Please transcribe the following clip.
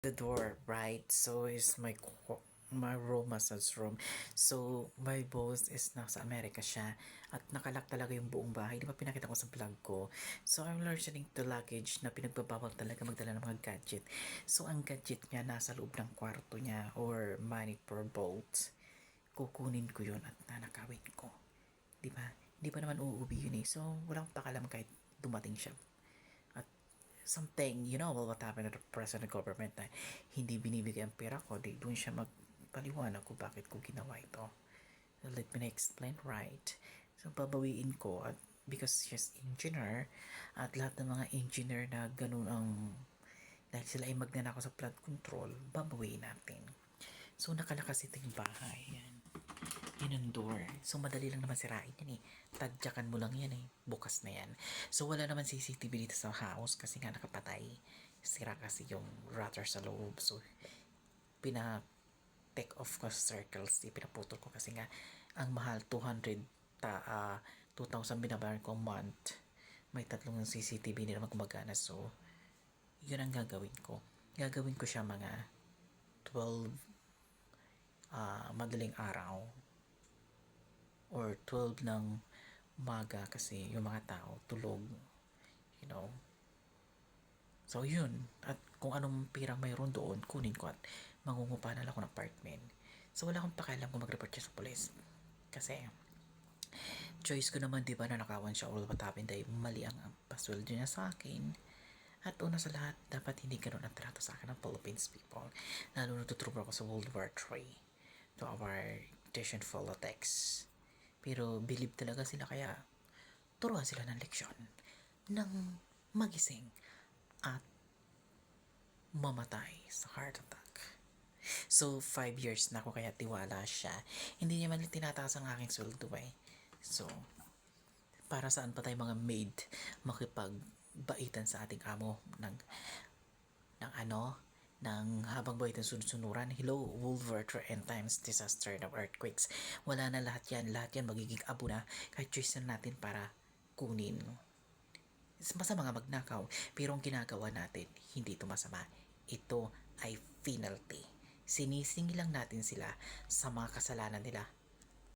the door, right? So is my my room massage room. So my boss is nasa Amerika siya at nakalak talaga yung buong bahay. Di ba pinakita ko sa vlog ko? So I'm learning to luggage na pinagbabawal talaga magdala ng mga gadget. So ang gadget niya nasa loob ng kwarto niya or monitor bolt. Kukunin ko yun at nanakawin ko. Di ba? Di ba naman uuwi yun eh. So walang pakalam kahit dumating siya something, you know, what happened to the president government na hindi binibigay ang pera ko, di doon siya magpaliwanag kung bakit ko ginawa ito. Let me explain right. So, babawiin ko at because she's engineer at lahat ng mga engineer na ganun ang dahil sila ay magnanakaw sa flood control, babawiin natin. So, nakalakas ito yung bahay. Yan. Yan ang door. So, madali lang naman sirain yan eh. Tadyakan mo lang yan eh. Bukas na yan. So, wala naman CCTV dito sa house kasi nga nakapatay. Sira kasi yung router sa loob. So, pina take off ko circles. Di pinaputol ko kasi nga ang mahal 200 ta, ah, 2,000 binabayaran ko month. May tatlong CCTV hindi naman gumagana. So, yun ang gagawin ko. Gagawin ko siya mga 12 ah madaling araw or 12 ng umaga kasi yung mga tao tulog you know? So yun. At kung anong pirang mayroon doon kunin ko at mangungupa na lang ako ng apartment. So wala akong pakialam kung mag-report siya sa police kasi choice ko naman di ba na nakawan siya all what happened dahil mali ang pasweldo niya sa akin. At una sa lahat, dapat hindi ganun ang trato sa akin ng Philippines people. Lalo natuturo ako sa World War III to our Christian politics. Pero believe talaga sila kaya turuan sila ng leksyon ng magising at mamatay sa heart attack. So, five years na ako kaya tiwala siya. Hindi niya man tinataas ang aking sweldo eh. So, para saan pa tayo mga maid makipagbaitan sa ating amo ng ng ano ng habang buhay ng sunod-sunuran. Hello, III end times, disaster ng earthquakes. Wala na lahat yan. Lahat yan magiging abo na kahit choice na natin para kunin. Masama nga magnakaw. Pero ang ginagawa natin, hindi ito masama. Ito ay penalty. Sinising lang natin sila sa mga kasalanan nila